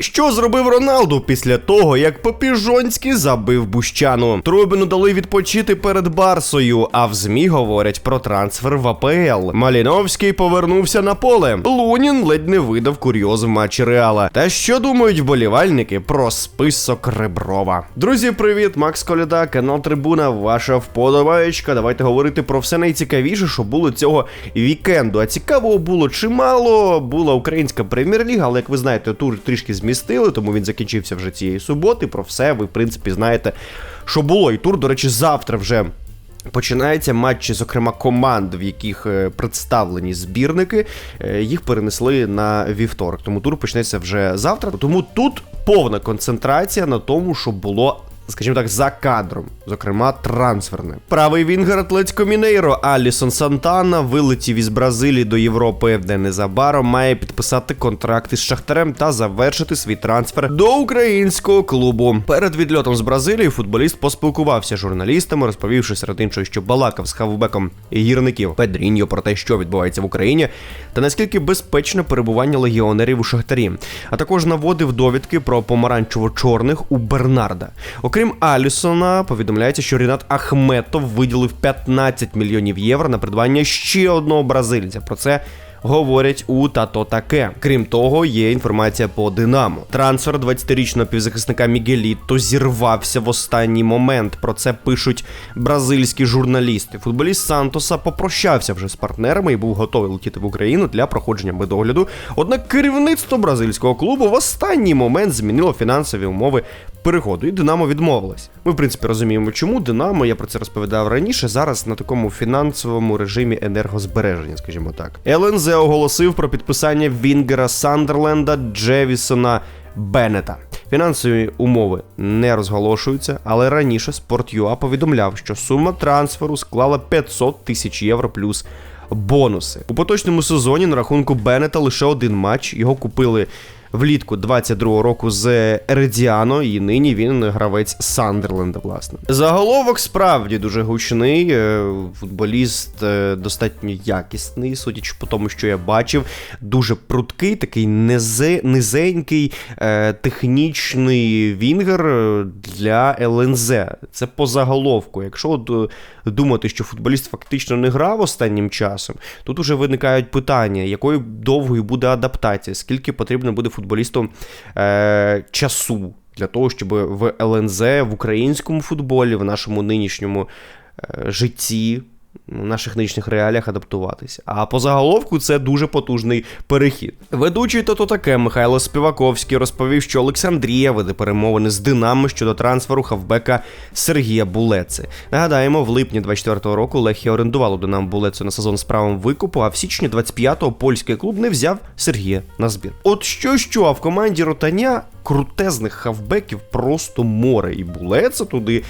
Що зробив Роналду після того, як Попіжонський забив Бущану? Трубіну дали відпочити перед Барсою, а в ЗМІ говорять про трансфер в АПЛ. Маліновський повернувся на поле. Лунін ледь не видав курйоз в матчі Реала. Та що думають вболівальники про список Реброва? Друзі, привіт, Макс Коляда, канал Трибуна, ваша вподобаєчка. Давайте говорити про все найцікавіше, що було цього вікенду. А цікавого було чимало. Була українська прем'єр-ліга, але як ви знаєте, тур трішки змістили, тому він закінчився вже цієї суботи. Про все ви, в принципі, знаєте, що було. І тур, до речі, завтра вже. Починаються матчі, зокрема, команд, в яких е, представлені збірники, е, їх перенесли на вівторок. Тому тур почнеться вже завтра. Тому тут повна концентрація на тому, що було. Скажімо так, за кадром, зокрема, трансферне. Правий вінгер Атлетико Мінейро Алісон Сантана вилетів із Бразилії до Європи, де незабаром має підписати контракт із Шахтарем та завершити свій трансфер до українського клубу. Перед відльотом з Бразилії футболіст поспілкувався з журналістами, розповівши серед іншого, що балакав з хавбеком гірників Педріньо про те, що відбувається в Україні, та наскільки безпечне перебування легіонерів у Шахтарі, а також наводив довідки про помаранчево-чорних у Бернарда. Окрім Алісона, повідомляється, що Рінат Ахметов виділив 15 мільйонів євро на придбання ще одного бразильця. Про це говорять у тато таке. Крім того, є інформація по Динамо. Трансфер 20-річного півзахисника Мігеліто зірвався в останній момент. Про це пишуть бразильські журналісти. Футболіст Сантоса попрощався вже з партнерами і був готовий летіти в Україну для проходження медогляду. Однак керівництво бразильського клубу в останній момент змінило фінансові умови переходу, і Динамо відмовилась. Ми, в принципі, розуміємо, чому Динамо, я про це розповідав раніше, зараз на такому фінансовому режимі енергозбереження, скажімо так. ЛНЗ оголосив про підписання Вінгера Сандерленда Джевісона Беннета. Фінансові умови не розголошуються, але раніше Sport.ua повідомляв, що сума трансферу склала 500 тисяч євро плюс бонуси. У поточному сезоні на рахунку Беннета лише один матч. Його купили влітку 22-го року з Ередіано, і нині він гравець Сандерленда, власне. Заголовок справді дуже гучний. е, Футболіст е, достатньо якісний, судячи по тому, що я бачив. Дуже пруткий, такий низе, низенький, е, технічний вінгер для ЛНЗ. Це по заголовку. Якщо думати, що футболіст фактично не грав останнім часом, тут уже виникають питання, якою довгою буде адаптація, скільки потрібно буде футболісту е, часу для того, щоб в ЛНЗ, в українському футболі, в нашому нинішньому е, житті. В наших нинішніх реаліях адаптуватися. А по заголовку це дуже потужний перехід. Ведучий то таке Михайло Співаковський розповів, що Олександрія веде перемовини з Динамо щодо трансферу хавбека Сергія Булеци. Нагадаємо, в липні 24-го року Лехія орендувало Динамо Булецу на сезон з правом викупу, а в січні 25-го польський клуб не взяв Сергія на збір. От що що, а в команді Ротаня крутезних хавбеків просто море, і Булеца туди.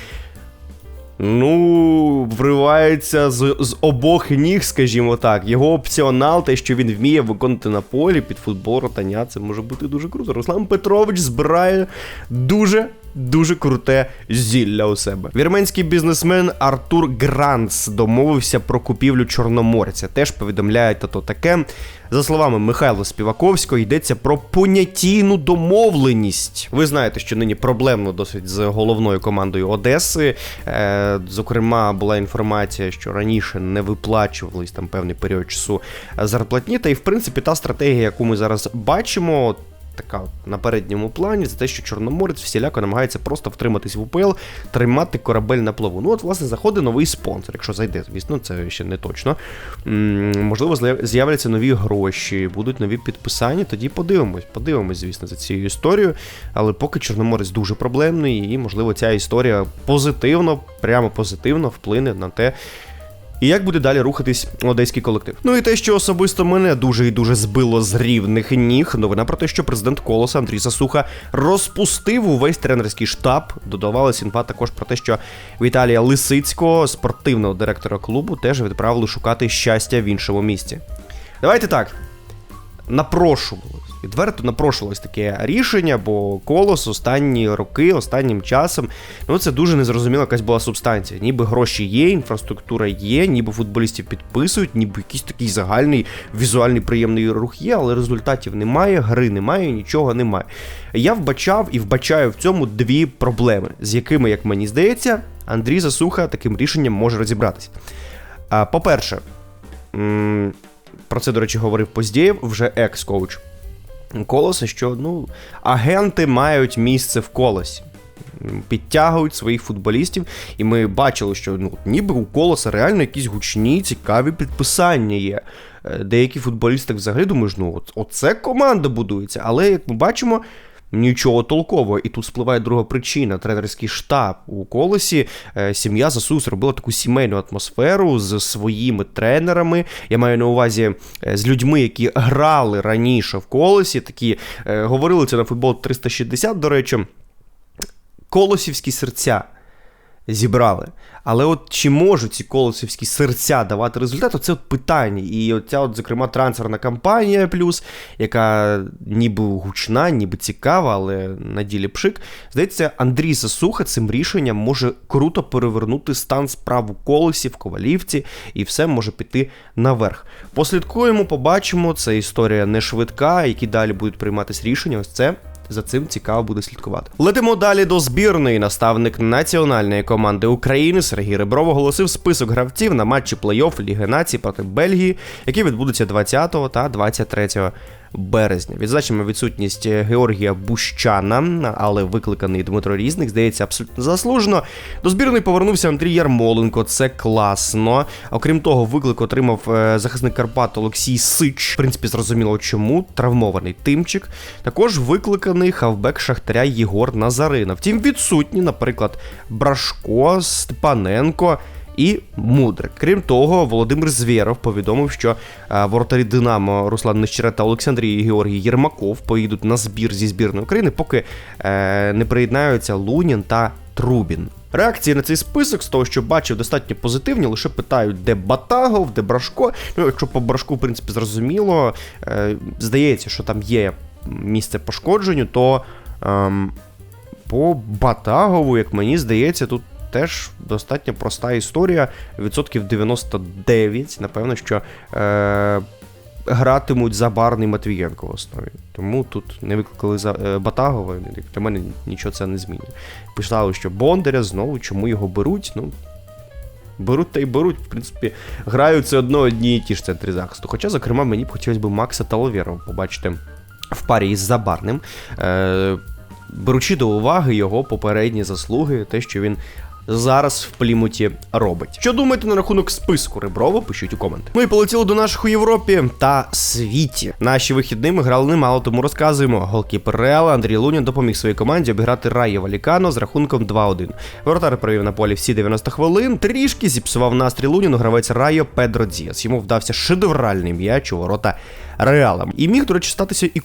Ну, вривається з, з обох ніг, скажімо так. Його опціонал, те, що він вміє виконати на полі під футбол ротання, це може бути дуже круто. Руслан Петрович збирає дуже. Дуже круте зілля у себе. Вірменський бізнесмен Артур Гранц домовився про купівлю Чорноморця. Теж повідомляє то таке. За словами Михайла Співаковського, йдеться про понятійну домовленість. Ви знаєте, що нині проблемно досить з головною командою Одеси. Е, зокрема, була інформація, що раніше не виплачувались там певний період часу зарплатні. Та і в принципі та стратегія, яку ми зараз бачимо. Така на передньому плані це те, що Чорноморець всіляко намагається просто втриматись в УПЛ, тримати корабель на плаву. Ну, от, власне, заходить новий спонсор, якщо зайде, звісно, це ще не точно. Можливо, з'являться нові гроші, будуть нові підписання. Тоді подивимось, подивимось, звісно, за цією історією. Але поки Чорноморець дуже проблемний, і, можливо, ця історія позитивно, прямо позитивно вплине на те. І як буде далі рухатись одеський колектив? Ну і те, що особисто мене дуже і дуже збило з рівних ніг. Новина про те, що президент Колоса Андрій Сасуха розпустив увесь тренерський штаб. Додавалась інфа також про те, що Віталія Лисицького, спортивного директора клубу, теж відправили шукати щастя в іншому місці. Давайте так. Напрошувалось. Відверто напрошувалось таке рішення, бо колос останні роки, останнім часом, ну це дуже незрозуміла якась була субстанція. Ніби гроші є, інфраструктура є, ніби футболістів підписують, ніби якийсь такий загальний візуальний приємний рух є, але результатів немає, гри немає, нічого немає. Я вбачав і вбачаю в цьому дві проблеми, з якими, як мені здається, Андрій Засуха таким рішенням може розібратися. По-перше, про це, до речі, говорив Поздєєв, вже екс-коуч колоса, що ну, агенти мають місце в колосі. Підтягують своїх футболістів, і ми бачили, що ну, ніби у колоса реально якісь гучні, цікаві підписання є. Е, Деякі футболісти взагалі думають, ну от, оце команда будується. Але як ми бачимо, нічого толкового. І тут спливає друга причина: тренерський штаб у колесі. Е, Сім'я Засус робила таку сімейну атмосферу з своїми тренерами. Я маю на увазі е, з людьми, які грали раніше в колесі. Такі е, говорили це на футбол 360, до речі. Колосівські серця зібрали. Але от чи можуть ці колосівські серця давати результат, оце от питання. І оця, от, зокрема, трансферна кампанія плюс, яка ніби гучна, ніби цікава, але на ділі пшик. Здається, Андрій Засуха цим рішенням може круто перевернути стан справ у колесі, в ковалівці, і все може піти наверх. Послідкуємо, побачимо. Це історія не швидка, які далі будуть прийматися рішення. Ось це за цим цікаво буде слідкувати. Летимо далі до збірної. Наставник національної команди України Сергій Ребров оголосив список гравців на матчі плей-офф Ліги Націй проти Бельгії, які відбудуться 20 та 23 березня. Відзначимо відсутність Георгія Бущана, але викликаний Дмитро Різник, здається, абсолютно заслужено. До збірної повернувся Андрій Ярмоленко. Це класно. Окрім того, виклик отримав е, захисник Карпат Олексій Сич. В принципі, зрозуміло, чому травмований тимчик. Також викликаний хавбек Шахтаря Єгор Назарина. Втім, відсутні, наприклад, Брашко, Степаненко. І Мудрик. Крім того, Володимир Звєров повідомив, що е, воротарі Динамо Руслан Нещерет та Олександрій Георгій Єрмаков поїдуть на збір зі збірної України, поки е, не приєднаються Лунін та Трубін. Реакції на цей список з того, що бачив, достатньо позитивні. Лише питають, де Батагов, де Брашко. Ну, якщо по Брашку, в принципі, зрозуміло, е, здається, що там є місце пошкодженню, то ем, по Батагову, як мені здається, тут теж достатньо проста історія. Відсотків 99, напевно, що е, гратимуть Забарний Матвієнко в основі. Тому тут не викликали за е, Батагова, для мене нічого це не змінює. Писали, що Бондаря знову, чому його беруть? Ну, Беруть та й беруть, в принципі, грають це одно одні і ті ж центри захисту. Хоча, зокрема, мені б хотілося б Макса Таловєрова побачити в парі із Забарним. Е, беручи до уваги його попередні заслуги, те, що він зараз в плімуті робить. Що думаєте на рахунок списку Реброва? Пишіть у коменти. І полетіли до наших у Європі та світі. Наші вихідними грали немало, тому розказуємо. Голкіпер Реала Андрій Лунін допоміг своїй команді обіграти Раєва Валікано з рахунком 2-1. Воротар провів на полі всі 90 хвилин. Трішки зіпсував настрій Луніну гравець Райо Педро Діас. Йому вдався шедевральний м'яч у ворота Реала. І міг, до речі, статися і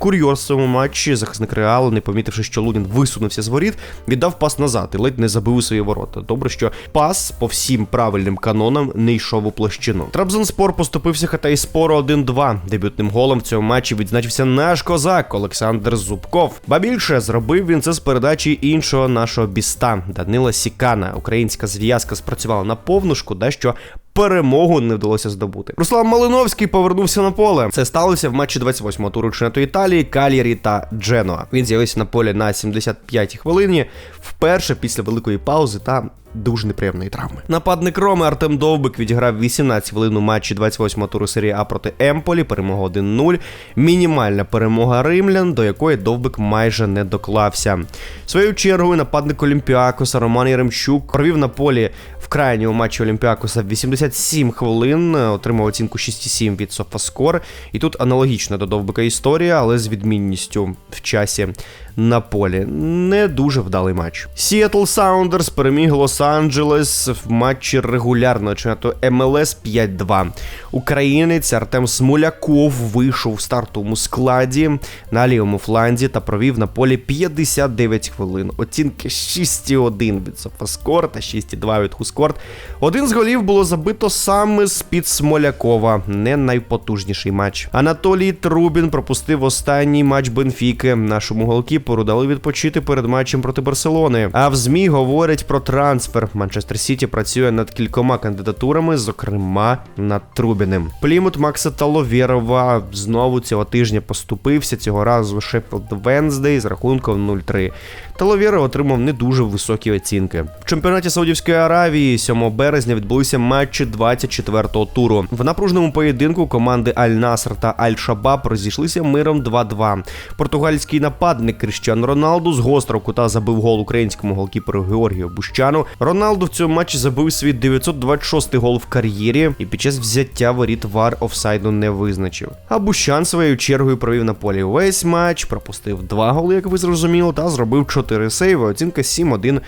цьому матчі. Захисник Реалу, не помітивши, що Лунін висунувся з воріт, віддав пас назад і ледь не забив у свої ворота. Добре, що пас по всім правильним канонам не йшов у площину. Трабзонспор поступився Хатайспору 1-2. Дебютним голом в цьому матчі відзначився наш козак Олександр Зубков. Ба більше зробив він це з передачі іншого нашого біста Данила Сікана. Українська зв'язка спрацювала на повну шкода, що перемогу не вдалося здобути. Руслан Малиновський повернувся на поле. Це сталося в матчі 28-го туру чемпіонату Італії, Калірі та Дженуа. Він з'явився на полі на 75-й хвилині, вперше після великої паузи та дуже неприємної травми. Нападник Роми Артем Довбик відіграв 18 хвилин у матчі 28-го туру серії А проти Емполі. Перемога 1-0. Мінімальна перемога римлян, до якої Довбик майже не доклався. Своєю чергою нападник Олімпіакоса Роман Яремчук провів на полі в крайньому матчі Олімпіакоса 87 хвилин, отримав оцінку 6,7 від Софаскор. І тут аналогічна до Довбика історія, але з відмінністю в часі на полі. Не дуже вдалий матч. Сіетл Саундерс переміг Лос Лос-Анджелес в матчі регулярного чемпіонату МЛС 5-2. Українець Артем Смоляков вийшов в стартовому складі на лівому фланзі та провів на полі 59 хвилин. Оцінки 6,1 від Софаскор та 6,2 від Хускорт. Один з голів було забито саме з-під Смолякова. Не найпотужніший матч. Анатолій Трубін пропустив останній матч Бенфіки. Нашому голкіперу дали відпочити перед матчем проти Барселони. А в ЗМІ говорять про трансфер. Манчестер Сіті працює над кількома кандидатурами, зокрема над Трубіним. Плімут Макса Таловєрова знову цього тижня поступився цього разу Шеффілд Венздей з рахунком 0-3. Таловєров отримав не дуже високі оцінки. В чемпіонаті Саудівської Аравії 7 березня відбулися матчі 24-го туру. В напружному поєдинку команди Аль-Наср та Аль-Шабаб розійшлися миром 2-2. Португальський нападник Кріщан Роналду з гострого кута забив гол українському голкіперу Георгію Бущану. Роналду в цьому матчі забив свій 926-й гол в кар'єрі і під час взяття воріт вар офсайду не визначив. А Бущан своєю чергою провів на полі весь матч, пропустив два голи, як ви зрозуміли, та зробив 4 сейви. Оцінка 7-1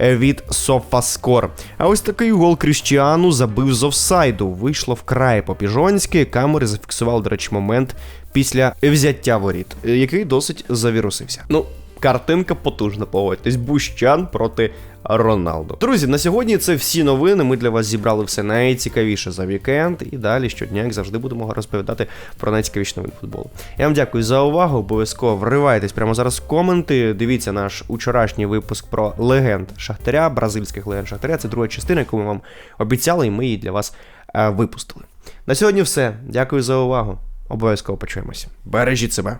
від Софаскор. А ось такий гол Кріщіану забив з офсайду. Вийшло вкрай по-піжонськи. Камери зафіксували, до речі, момент після взяття воріт, який досить завірусився. Ну, картинка потужна, погодьтесь. Бущан проти Роналду. Друзі, на сьогодні це всі новини. Ми для вас зібрали все найцікавіше за вікенд. І далі щодня, як завжди, будемо розповідати про найцікавіші новини футболу. Я вам дякую за увагу. Обов'язково вривайтесь прямо зараз в коменти. Дивіться наш учорашній випуск про легенд Шахтаря, бразильських легенд Шахтаря. Це друга частина, яку ми вам обіцяли, і ми її для вас е, випустили. На сьогодні все. Дякую за увагу. Обов'язково почуємося. Бережіть себе.